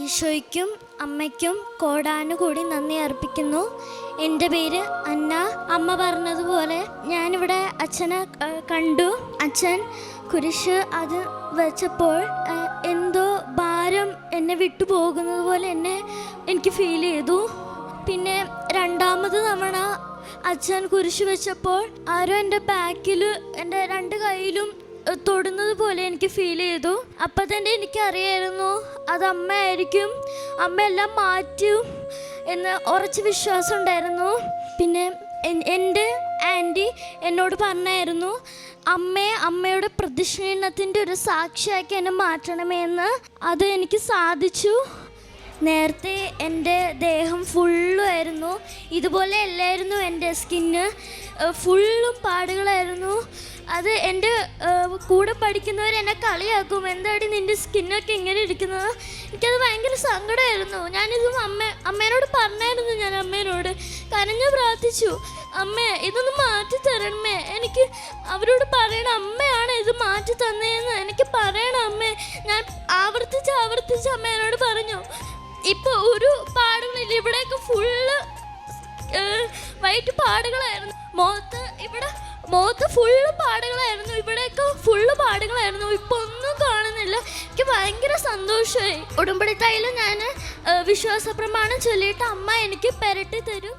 ഈശോയ്ക്കും അമ്മയ്ക്കും കോടാനുകൂടി നന്ദി അർപ്പിക്കുന്നു. എന്റെ പേര് അന്ന. അമ്മ പറഞ്ഞതുപോലെ ഞാനിവിടെ അച്ഛനെ കണ്ടു. അച്ഛൻ കുരിശ് അത് വെച്ചപ്പോൾ എന്തോ ഭാരം എന്നെ വിട്ടു പോകുന്നത് പോലെ എന്നെ എനിക്ക് ഫീൽ ചെയ്തു. പിന്നെ രണ്ടാമത് തവണ അച്ഛൻ കുരിശ് വെച്ചപ്പോൾ ആരോ എന്റെ ബാക്കിൽ എന്റെ രണ്ട് കൈയിലും തൊടുന്നത് പോലെ എനിക്ക് ഫീൽ ചെയ്തു. അപ്പം തന്നെ എനിക്കറിയായിരുന്നു അത് അമ്മയായിരിക്കും. അമ്മ എല്ലാം മാറ്റും എന്ന് ഉറച്ച് വിശ്വാസം ഉണ്ടായിരുന്നു. പിന്നെ എന്റെ ആന്റി എന്നോട് പറഞ്ഞായിരുന്നു അമ്മയെ അമ്മയുടെ പ്രതിഷ്ഠീണത്തിന്റെ ഒരു സാക്ഷിയാക്കി എന്നെ മാറ്റണമേ എന്ന്. അത് എനിക്ക് സാധിച്ചു. നേരത്തെ എന്റെ ദേഹം ഫുള്ളുമായിരുന്നു ഇതുപോലെ അല്ലായിരുന്നു എന്റെ സ്കിന്ന് ഫുള്ളും പാടുകളായിരുന്നു. അത് എന്റെ കൂടെ പഠിക്കുന്നവർ എന്നെ കളിയാക്കും. എന്താടി നിന്റെ സ്കിന്നൊക്കെ ഇങ്ങനെ ഇരിക്കുന്നത്? എനിക്കത് ഭയങ്കര സങ്കടമായിരുന്നു ഞാനിത് അമ്മ അമ്മേനോട് പറഞ്ഞായിരുന്നു ഞാൻ അമ്മേനോട്. കരഞ്ഞു പ്രാർത്ഥിച്ചു. അമ്മേ ഇതൊന്ന് മാറ്റി തരണമേ. എനിക്ക് അവരോട് പറയണം അമ്മയാണ് ഇത് മാറ്റി തന്നതെന്ന് എനിക്ക് പറയണം അമ്മേ. ഞാൻ ആവർത്തിച്ച് ആവർത്തിച്ച് അമ്മേനോട് പറഞ്ഞു. ഇപ്പോൾ ഒരു പാടുകളില്ല. ഇവിടെയൊക്കെ ഫുള്ള് വൈറ്റ് പാടുകളായിരുന്നു. മുഖത്ത് ഇവിടെ മുഖത്ത് ഫുള്ള് പാടുകളായിരുന്നു. ഇവിടെയൊക്കെ ഫുള്ള് പാടുകളായിരുന്നു. ഇപ്പൊ ഒന്നും കാണുന്നില്ല. എനിക്ക് ഭയങ്കര സന്തോഷമായി. ഉടുമ്പടി തൈലും ഞാൻ വിശ്വാസ പ്രമാണം ചൊല്ലിയിട്ട് അമ്മ എനിക്ക് പെരട്ടി തരും.